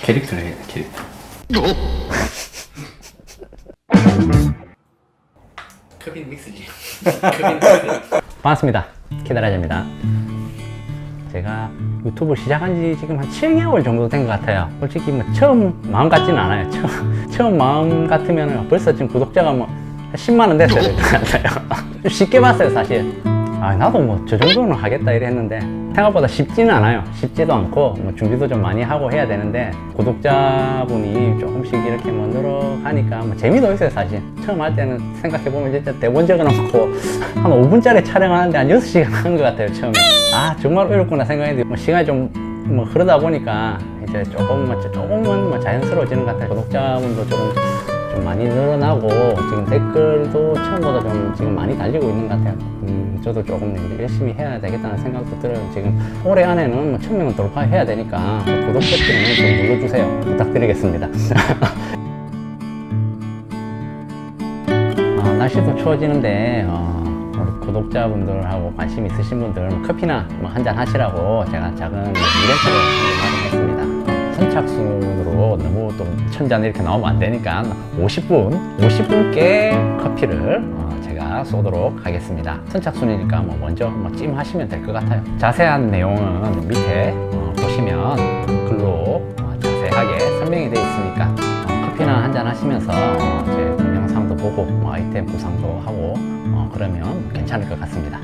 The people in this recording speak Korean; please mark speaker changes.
Speaker 1: 캐릭터를 해야 돼 캐릭터 크빈 믹스지 크빈 믹스
Speaker 2: 반갑습니다. 키다라자입니다. 제가 유튜브 시작한 지 지금 한 7개월 정도 된 것 같아요. 솔직히 뭐 처음 마음 같지는 않아요. 처음, 처음 마음 같으면 벌써 지금 구독자가 뭐 10만 원 됐어야 될것 같아요. 좀 쉽게 봤어요, 사실. 아, 나도 뭐 저 정도는 하겠다 이래 했는데 생각보다 쉽지는 않아요. 쉽지도 않고 뭐 준비도 좀 많이 하고 해야 되는데 구독자분이 조금씩 이렇게 뭐 늘어가니까 뭐 재미도 있어요, 사실. 처음 할 때는 생각해보면 진짜 대본 적어놓고 한 5분짜리 촬영하는데 한 6시간 한 것 같아요, 처음에. 아, 정말 어렵구나 생각했는데 뭐 시간이 좀뭐 흐르다 보니까 이제 조금 뭐 조금은 뭐 자연스러워지는 것 같아요. 구독자분도 조금 좀 많이 늘어나고 지금 댓글도 처음보다 좀 지금 많이 달리고 있는 것 같아요. 음, 저도 조금 열심히 해야 되겠다는 생각도 들어요. 지금 올해 안에는 뭐 천명은 돌파해야 되니까 구독 버튼을 좀 눌러주세요. 부탁드리겠습니다. 어, 날씨도 추워지는데 어, 우리 구독자분들하고 관심 있으신 분들 뭐 커피나 뭐 한잔 하시라고 제가 작은 이벤트를 마련했습니다. 선착순으로 너무 또 천잔 이렇게 나오면 안 되니까 50분, 50분께 커피를 어, 제가 쏘도록 하겠습니다. 선착순이니까 뭐 먼저 뭐 찜하시면 될 것 같아요. 자세한 내용은 밑에 어, 보시면 글로 어, 자세하게 설명이 되어 있으니까 어, 커피나 한잔 하시면서 어, 제 동영상도 보고 뭐 아이템 구상도 하고 어, 그러면 괜찮을 것 같습니다.